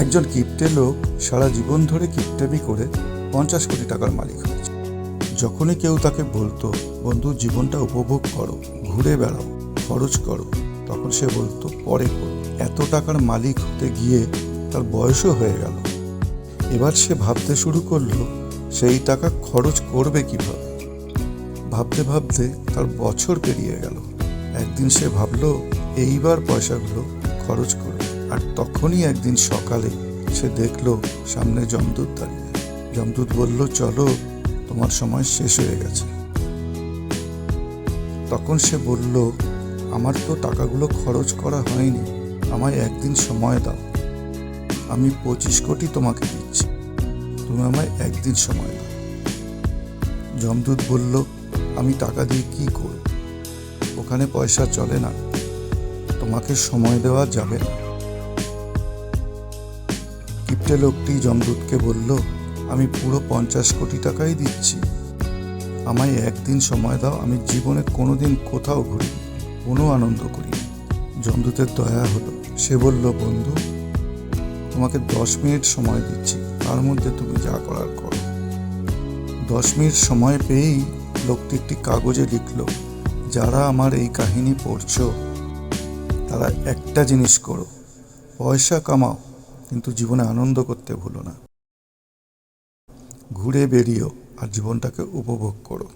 একজন কিপ্টে লোক সারা জীবন ধরে কিপ্টেমি করে পঞ্চাশ কোটি টাকার মালিক হয়েছে। যখনই কেউ তাকে বলতো, বন্ধু, জীবনটা উপভোগ করো, ঘুরে বেড়াও, খরচ করো, তখন সে বলতো, পরে এত টাকার মালিক হতে গিয়ে তার বয়সও হয়ে গেল। এবার সে ভাবতে শুরু করল, সেই টাকা খরচ করবে কীভাবে? ভাবতে ভাবতে তার বছর পেরিয়ে গেল। একদিন সে ভাবলো, এইবার পয়সাগুলো খরচ করবে আর তখনই একদিন সকালে সে দেখল সামনে যমদূত দাঁড়িয়ে। যমদূত বলল, চলো, তোমার সময় শেষ হয়ে গেছে। তখন সে বলল, আমার তো টাকাগুলো খরচ করা হয়নি, আমায় একদিন সময় দাও। আমি পঁচিশ কোটি তোমাকে দিচ্ছি, তুমি আমায় একদিন সময় দাও। যমদূত বলল, আমি টাকা দিয়ে কি করব? ওখানে পয়সা চলে না, তোমাকে সময় দেওয়া যাবে না। কিপ্টে লোকটি যমদূতকে বলল, আমি পুরো পঞ্চাশ কোটি টাকাই দিচ্ছি। আমায় একদিন সময় দাও, আমি জীবনে কোনোদিন কোথাও ঘুরি কোনো আনন্দ করি যমদূতের দয়া হলো। সে বলল, বন্ধু, তোমাকে দশ মিনিট সময় দিচ্ছি, তার মধ্যে তুমি যা করার করো। দশ মিনিট সময় পেয়েই লোকটি একটি কাগজে লিখলো, যারা আমার এই কাহিনী পড়ছো, তারা একটা জিনিস করো, পয়সা কামাও কিন্তু জীবনে আনন্দ করতে ভুলো না। ঘুরে বেরিয়েও আর জীবনটাকে উপভোগ করো।